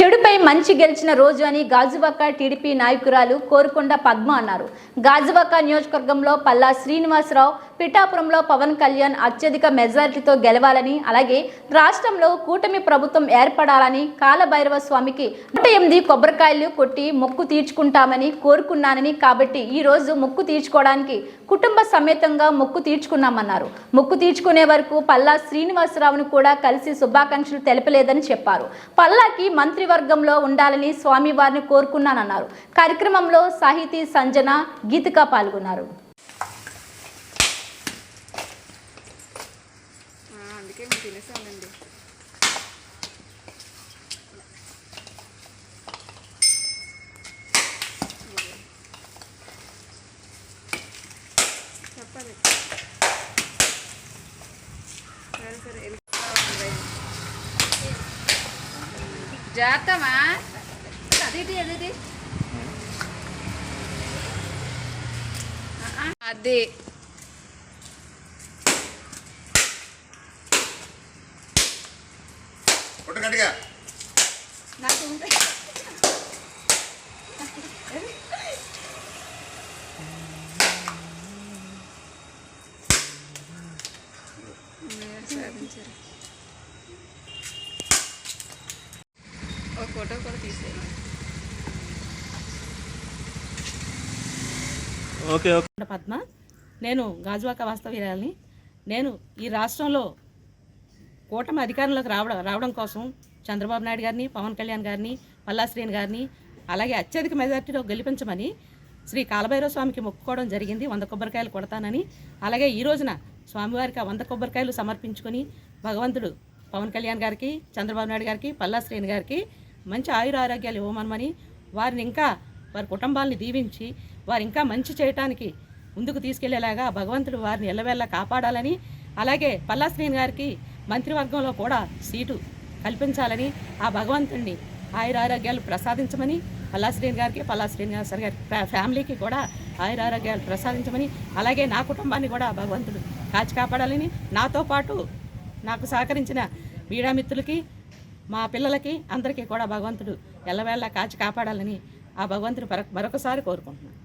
చెడుపై మంచి గెలిచిన రోజు అని గాజువాక టీడీపీ నాయకురాలు కోరుకొండ పద్మ అన్నారు. గాజువాక నియోజకవర్గంలో పల్లా శ్రీనివాసరావు పిఠాపురంలో పవన్ కళ్యాణ్ అత్యధిక మెజారిటీతో గెలవాలని అలాగే రాష్ట్రంలో కూటమి ప్రభుత్వం ఏర్పడాలని కాలభైరవ స్వామికి నూట ఎనిమిది కొబ్బరికాయలు కొట్టి మొక్కు తీర్చుకుంటామని కోరుకున్నానని కాబట్టి ఈ రోజు మొక్కు తీర్చుకోవడానికి కుటుంబ సమేతంగా మొక్కు తీర్చుకున్నామన్నారు. మొక్కు తీర్చుకునే వరకు పల్లా శ్రీనివాసరావును కూడా కలిసి శుభాకాంక్షలు తెలపలేదని చెప్పారు. పల్లాకి మంత్రివర్గంలో ఉండాలని స్వామి వారిని కోరుకున్నానన్నారు. కార్యక్రమంలో సాహితీ సంజన గీతిక పాల్గొన్నారు ఆ, అందుకే మేము తినేసామండి? చెప్పాలి. సరే సరే జాగ్రత్తమా? అదిటి అదిటి ఆ, ఆ, అది. కొట్టు గట్టిగా నాకు ఉంటాయి సాధించారు ఒక ఫోటో కూడా తీసేయండి ఓకే ఓకే. పద్మ నేను గాజువాక వాస్తవ్యాలని నేను ఈ రాష్ట్రంలో కూటమి అధికారంలోకి రావడం రావడం కోసం చంద్రబాబు నాయుడు గారిని పవన్ కళ్యాణ్ గారిని పల్లాశ్రీని గారిని అలాగే అత్యధిక మెజార్టీలో గెలిపించమని శ్రీ కాలభైరవ స్వామికి మొక్కుకోవడం జరిగింది. వంద కొబ్బరికాయలు కొడతానని. అలాగే ఈ రోజున స్వామివారికి వంద కొబ్బరికాయలు సమర్పించుకొని భగవంతుడు పవన్ కళ్యాణ్ గారికి చంద్రబాబు నాయుడు గారికి పల్లాశ్రీని గారికి మంచి ఆయుర ఆరోగ్యాలు ఇవ్వమనమని వారిని ఇంకా వారి కుటుంబాలని దీవించి వారు ఇంకా మంచి చేయటానికి ముందుకు తీసుకెళ్ళేలాగా భగవంతుడు వారిని ఎల్లవేళ్ళ కాపాడాలని అలాగే పల్లా శ్రీని గారికి మంత్రివర్గంలో కూడా సీటు కల్పించాలని ఆ భగవంతుడిని ఆయుర ఆరోగ్యాలు ప్రసాదించమని పల్లా శ్రీని గారికి పల్లా శ్రీనివాస గారి ఫ్యామిలీకి కూడా ఆయుర ఆరోగ్యాలు ప్రసాదించమని అలాగే నా కుటుంబాన్ని కూడా భగవంతుడు కాచి కాపాడాలని నాతో పాటు నాకు సహకరించిన మీడియా మిత్రులకి మా పిల్లలకి అందరికీ కూడా భగవంతుడు ఎల్లవేళ కాచి కాపాడాలని ఆ భగవంతుడు మరొకసారి కోరుకుంటున్నాను.